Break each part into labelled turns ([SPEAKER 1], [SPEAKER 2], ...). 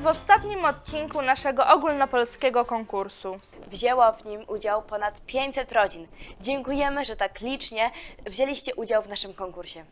[SPEAKER 1] w ostatnim odcinku naszego ogólnopolskiego konkursu.
[SPEAKER 2] Wzięło w nim udział ponad 500 rodzin. Dziękujemy, że tak licznie wzięliście udział w naszym konkursie.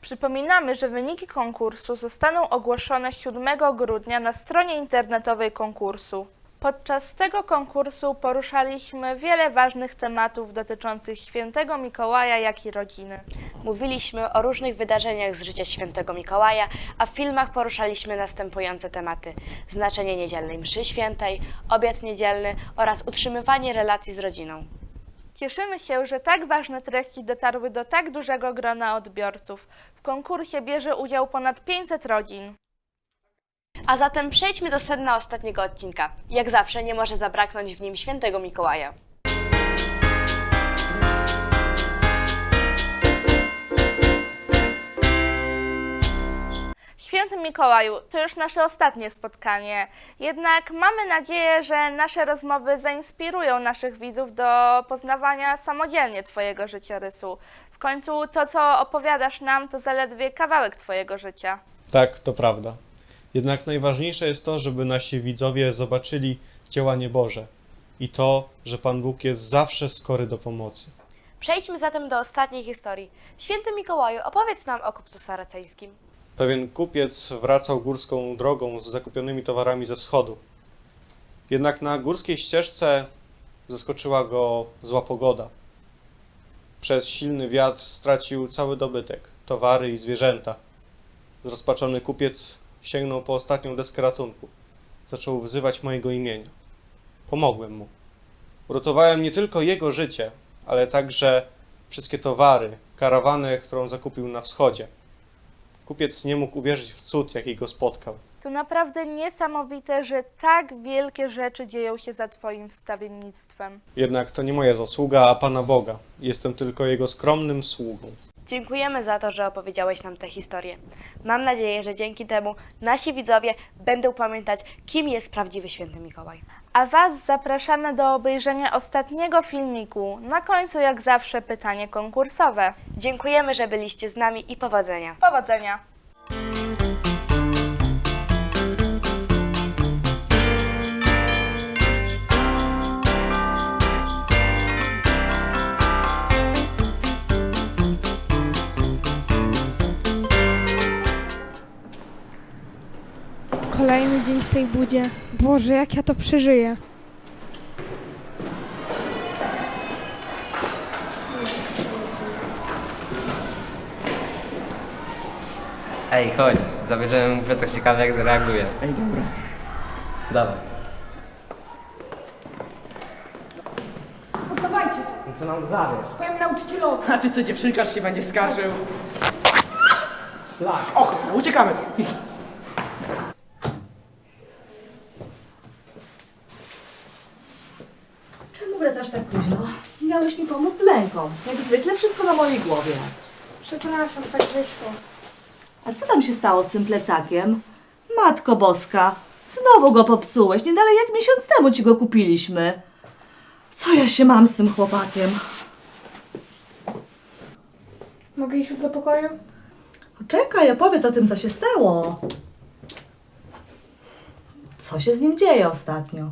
[SPEAKER 1] Przypominamy, że wyniki konkursu zostaną ogłoszone 7 grudnia na stronie internetowej konkursu. Podczas tego konkursu poruszaliśmy wiele ważnych tematów dotyczących świętego Mikołaja, jak i rodziny.
[SPEAKER 2] Mówiliśmy o różnych wydarzeniach z życia świętego Mikołaja, a w filmach poruszaliśmy następujące tematy: znaczenie niedzielnej mszy świętej, obiad niedzielny oraz utrzymywanie relacji z rodziną.
[SPEAKER 1] Cieszymy się, że tak ważne treści dotarły do tak dużego grona odbiorców. W konkursie bierze udział ponad 500 rodzin.
[SPEAKER 2] A zatem przejdźmy do sedna ostatniego odcinka. Jak zawsze nie może zabraknąć w nim świętego Mikołaja.
[SPEAKER 1] Święty Mikołaju, to już nasze ostatnie spotkanie. Jednak mamy nadzieję, że nasze rozmowy zainspirują naszych widzów do poznawania samodzielnie Twojego życiorysu. W końcu to, co opowiadasz nam, to zaledwie kawałek Twojego życia.
[SPEAKER 3] Tak, to prawda. Jednak najważniejsze jest to, żeby nasi widzowie zobaczyli działanie Boże i to, że Pan Bóg jest zawsze skory do pomocy.
[SPEAKER 2] Przejdźmy zatem do ostatniej historii. Święty Mikołaju, opowiedz nam o kupcu saraceńskim.
[SPEAKER 3] Pewien kupiec wracał górską drogą z zakupionymi towarami ze wschodu. Jednak na górskiej ścieżce zaskoczyła go zła pogoda. Przez silny wiatr stracił cały dobytek, towary i zwierzęta. Zrozpaczony kupiec sięgnął po ostatnią deskę ratunku. Zaczął wzywać mojego imienia. Pomogłem mu. Uratowałem nie tylko jego życie, ale także wszystkie towary, karawanę, którą zakupił na wschodzie. Kupiec nie mógł uwierzyć w cud, jaki go spotkał.
[SPEAKER 1] To naprawdę niesamowite, że tak wielkie rzeczy dzieją się za Twoim wstawiennictwem.
[SPEAKER 3] Jednak to nie moja zasługa, a Pana Boga. Jestem tylko Jego skromnym sługą.
[SPEAKER 2] Dziękujemy za to, że opowiedziałeś nam tę historię. Mam nadzieję, że dzięki temu nasi widzowie będą pamiętać, kim jest prawdziwy święty Mikołaj.
[SPEAKER 1] A Was zapraszamy do obejrzenia ostatniego filmiku. Na końcu, jak zawsze, pytanie konkursowe.
[SPEAKER 2] Dziękujemy, że byliście z nami i powodzenia.
[SPEAKER 1] Powodzenia!
[SPEAKER 4] Dzień w tej budzie. Boże, jak ja to przeżyję.
[SPEAKER 5] Ej, chodź, zabierzemy mu plecak ciekawy jak zareaguje.
[SPEAKER 6] Ej, dobra.
[SPEAKER 5] Dawaj.
[SPEAKER 4] Oddawajcie,
[SPEAKER 5] No to nam zabierz.
[SPEAKER 4] powiem nauczycielowi.
[SPEAKER 6] A ty co, dziewczynkarz się będzie skarżył? Szlak. Och, uciekamy.
[SPEAKER 7] Czemu wracasz tak późno? Miałeś mi pomóc z lęką. Jak zwykle wszystko na mojej głowie.
[SPEAKER 4] Przepraszam, tak wyszło.
[SPEAKER 7] A co tam się stało z tym plecakiem? Matko Boska, znowu go popsułeś. Nie dalej jak miesiąc temu ci go kupiliśmy. Co ja się mam z tym chłopakiem?
[SPEAKER 4] Mogę iść już do pokoju?
[SPEAKER 7] Czekaj, opowiedz o tym, co się stało. Co się z nim dzieje ostatnio?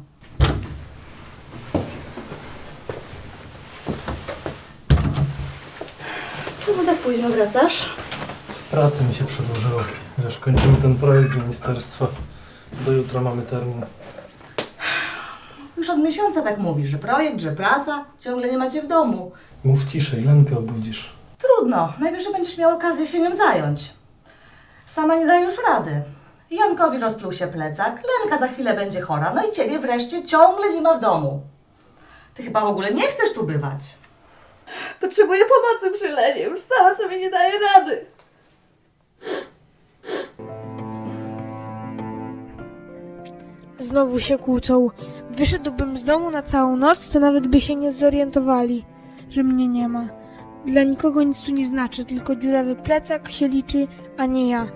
[SPEAKER 7] Czemu tak późno wracasz?
[SPEAKER 8] Pracy mi się przedłużyło. Wiesz, kończymy ten projekt z ministerstwa. Do jutra mamy termin.
[SPEAKER 7] Już od miesiąca tak mówisz, że projekt, że praca, ciągle nie macie w domu.
[SPEAKER 8] Mów ciszej, Lenkę obudzisz.
[SPEAKER 7] Trudno, najwyżej będziesz miał okazję się nią zająć. Sama nie daje już rady. Jankowi rozpluł się plecak, Lenka za chwilę będzie chora, no i ciebie wreszcie ciągle nie ma w domu. Ty chyba w ogóle nie chcesz tu bywać. Potrzebuję pomocy przy Lenie, już sama sobie nie daję rady.
[SPEAKER 4] Znowu się kłócą. Wyszedłbym z domu na całą noc, to nawet by się nie zorientowali, że mnie nie ma. Dla nikogo nic tu nie znaczy, tylko dziurawy plecak się liczy, a nie ja.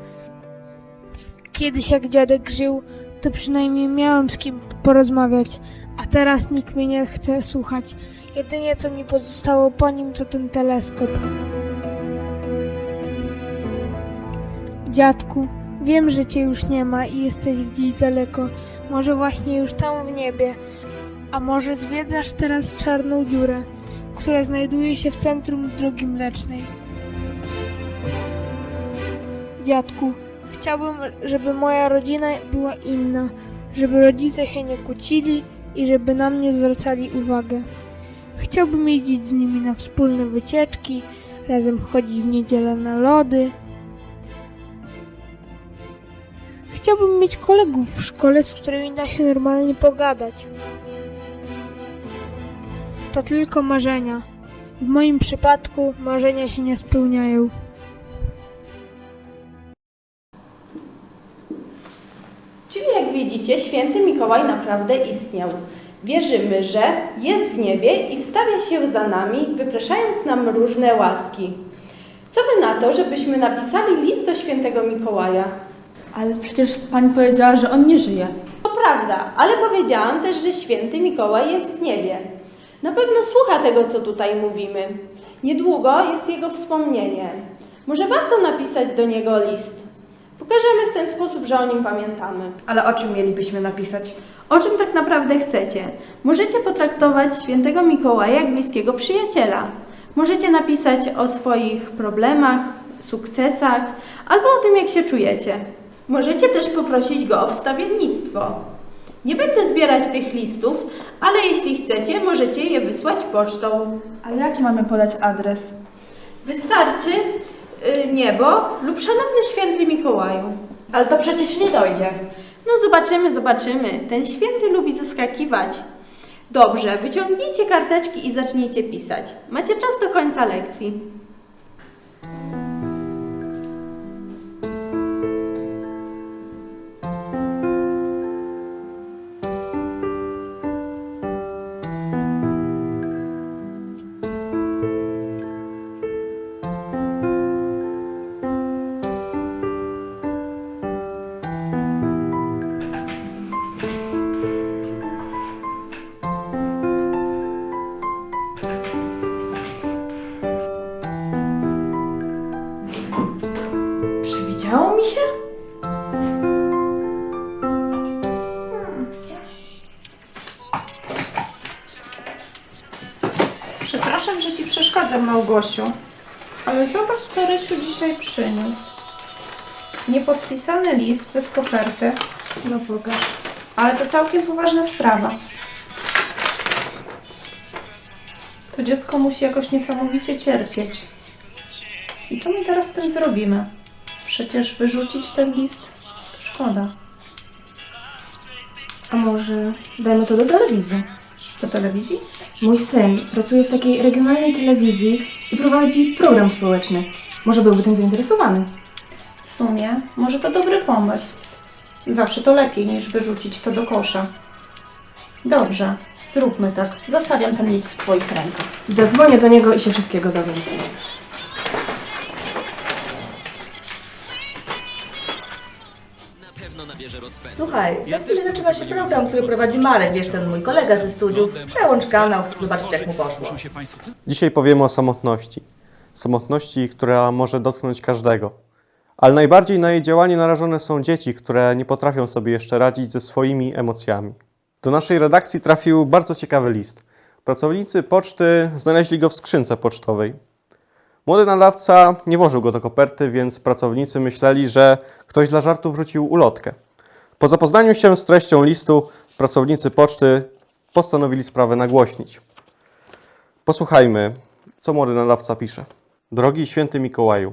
[SPEAKER 4] Kiedyś jak dziadek żył, to przynajmniej miałem z kim porozmawiać, a teraz nikt mnie nie chce słuchać. Jedynie co mi pozostało po nim to ten teleskop. Dziadku, Wiem, że cię już nie ma i jesteś gdzieś daleko, może właśnie już tam w niebie. A może zwiedzasz teraz czarną dziurę, która znajduje się w centrum drogi mlecznej. Dziadku, chciałbym, żeby moja rodzina była inna, żeby rodzice się nie kłócili i żeby na mnie zwracali uwagę. Chciałbym jeździć z nimi na wspólne wycieczki, razem chodzić w niedzielę na lody. Chciałbym mieć kolegów w szkole, z którymi da się normalnie pogadać. To tylko marzenia. W moim przypadku marzenia się nie spełniają.
[SPEAKER 9] Święty Mikołaj naprawdę istniał. Wierzymy, że jest w niebie i wstawia się za nami, wypraszając nam różne łaski. Co wy na to, żebyśmy napisali list do świętego Mikołaja?
[SPEAKER 10] Ale przecież pani powiedziała, że on nie żyje.
[SPEAKER 9] To prawda, ale powiedziałam też, że święty Mikołaj jest w niebie. Na pewno słucha tego, co tutaj mówimy. Niedługo jest jego wspomnienie. Może warto napisać do niego list. Pokażemy w ten sposób, że o nim pamiętamy.
[SPEAKER 10] Ale o czym mielibyśmy napisać?
[SPEAKER 9] O czym tak naprawdę chcecie? Możecie potraktować świętego Mikołaja jak bliskiego przyjaciela. Możecie napisać o swoich problemach, sukcesach albo o tym, jak się czujecie. Możecie też poprosić go o wstawiennictwo. Nie będę zbierać tych listów, ale jeśli chcecie, możecie je wysłać pocztą.
[SPEAKER 10] Ale jaki mamy podać adres?
[SPEAKER 9] Wystarczy y, niebo lub szanowny święty Mikołaju.
[SPEAKER 2] Ale to przecież nie dojdzie.
[SPEAKER 9] No zobaczymy, zobaczymy. Ten święty lubi zaskakiwać. Dobrze, wyciągnijcie karteczki i zacznijcie pisać. Macie czas do końca lekcji.
[SPEAKER 11] Przepraszam, że ci przeszkadzam, Małgosiu, ale zobacz, co Rysiu dzisiaj przyniósł. Niepodpisany list bez koperty. No pokaż. Ale to całkiem poważna sprawa. To dziecko musi jakoś niesamowicie cierpieć. I co my teraz z tym zrobimy? Przecież wyrzucić ten list to szkoda.
[SPEAKER 10] A może dajmy to do telewizji?
[SPEAKER 11] Do telewizji?
[SPEAKER 10] Mój syn pracuje w takiej regionalnej telewizji i prowadzi program społeczny. Może byłby tym zainteresowany.
[SPEAKER 11] W sumie, może to dobry pomysł. Zawsze to lepiej niż wyrzucić to do kosza. Dobrze, zróbmy tak. Zostawiam ten list w Twoich rękach.
[SPEAKER 10] Zadzwonię do niego i się wszystkiego dowiem.
[SPEAKER 7] Słuchaj, za chwilę zaczyna się program, który prowadzi Marek, wiesz, ten mój kolega ze studiów. Przełącz kanał, chcę zobaczyć, jak mu poszło.
[SPEAKER 3] Dzisiaj powiemy o samotności. Samotności, która może dotknąć każdego. Ale najbardziej na jej działanie narażone są dzieci, które nie potrafią sobie jeszcze radzić ze swoimi emocjami. Do naszej redakcji trafił bardzo ciekawy list. Pracownicy poczty znaleźli go w skrzynce pocztowej. Młody nadawca nie włożył go do koperty, więc pracownicy myśleli, że ktoś dla żartu wrzucił ulotkę. Po zapoznaniu się z treścią listu, pracownicy poczty postanowili sprawę nagłośnić. Posłuchajmy, co młody nadawca pisze. Drogi święty Mikołaju,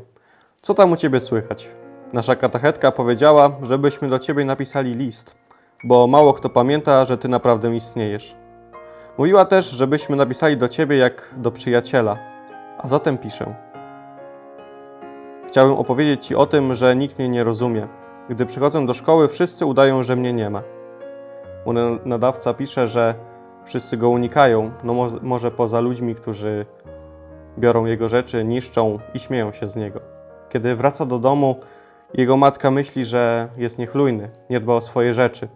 [SPEAKER 3] co tam u ciebie słychać? Nasza katechetka powiedziała, żebyśmy do ciebie napisali list, bo mało kto pamięta, że ty naprawdę istniejesz. Mówiła też, żebyśmy napisali do ciebie jak do przyjaciela, a zatem piszę. Chciałem opowiedzieć ci o tym, że nikt mnie nie rozumie. Gdy przychodzę do szkoły, wszyscy udają, że mnie nie ma. Młody nadawca pisze, że wszyscy go unikają, no mo- może poza ludźmi, którzy biorą jego rzeczy, niszczą i śmieją się z niego. Kiedy wraca do domu, jego matka myśli, że jest niechlujny, nie dba o swoje rzeczy.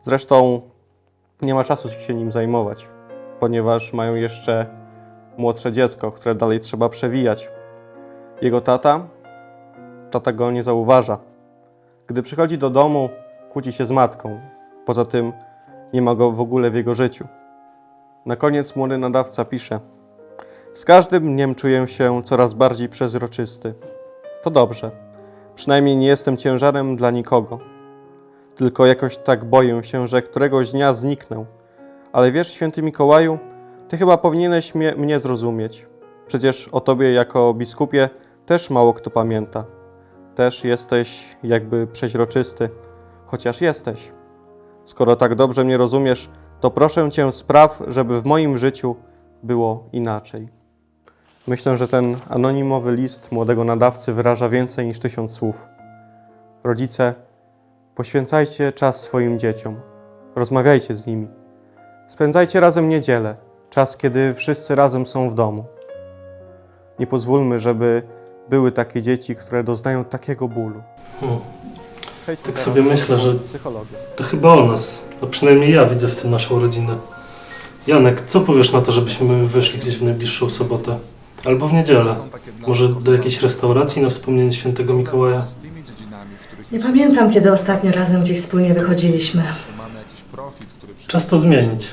[SPEAKER 3] Zresztą nie ma czasu się nim zajmować, ponieważ mają jeszcze młodsze dziecko, które dalej trzeba przewijać. Jego tata, tata go nie zauważa. Gdy przychodzi do domu, kłóci się z matką. Poza tym nie ma go w ogóle w jego życiu. Na koniec młody nadawca pisze: Z każdym dniem czuję się coraz bardziej przezroczysty. To dobrze. Przynajmniej nie jestem ciężarem dla nikogo. Tylko jakoś tak boję się, że któregoś dnia zniknę. Ale wiesz, święty Mikołaju, ty chyba powinieneś mnie, mnie zrozumieć. Przecież o tobie jako biskupie też mało kto pamięta. Też jesteś jakby przeźroczysty, chociaż jesteś. Skoro tak dobrze mnie rozumiesz, to proszę cię spraw, żeby w moim życiu było inaczej. Myślę, że ten anonimowy list młodego nadawcy wyraża więcej niż tysiąc słów. Rodzice, poświęcajcie czas swoim dzieciom. Rozmawiajcie z nimi. Spędzajcie razem niedzielę, czas, kiedy wszyscy razem są w domu. Nie pozwólmy, żeby były takie dzieci, które doznają takiego bólu.
[SPEAKER 8] Hmm. Tak sobie myślę, że-. To chyba o nas. No przynajmniej ja widzę w tym naszą rodzinę. Janek, co powiesz na to, żebyśmy wyszli gdzieś w najbliższą sobotę? Albo w niedzielę? Może do jakiejś restauracji na wspomnienie świętego Mikołaja?
[SPEAKER 7] Nie pamiętam, kiedy ostatnio razem gdzieś wspólnie wychodziliśmy.
[SPEAKER 8] Czas to zmienić.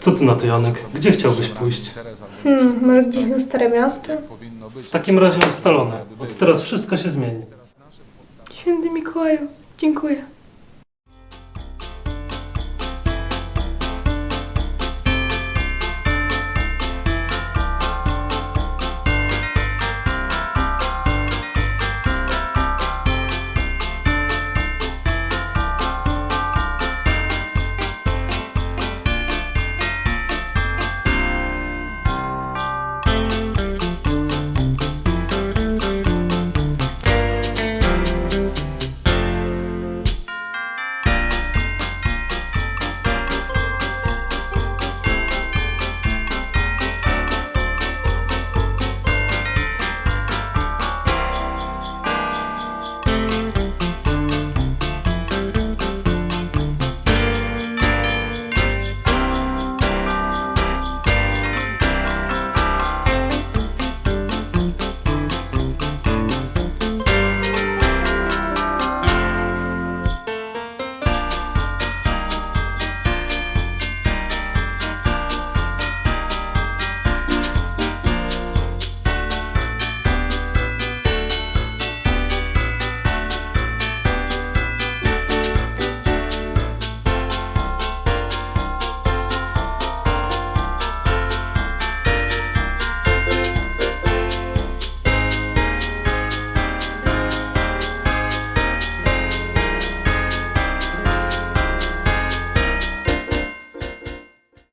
[SPEAKER 8] Co ty na to, Janek? Gdzie chciałbyś pójść?
[SPEAKER 4] Hmm, może gdzieś na Stare Miasto?
[SPEAKER 8] W takim razie ustalone. Od teraz wszystko się zmieni.
[SPEAKER 4] Święty Mikołaju, dziękuję.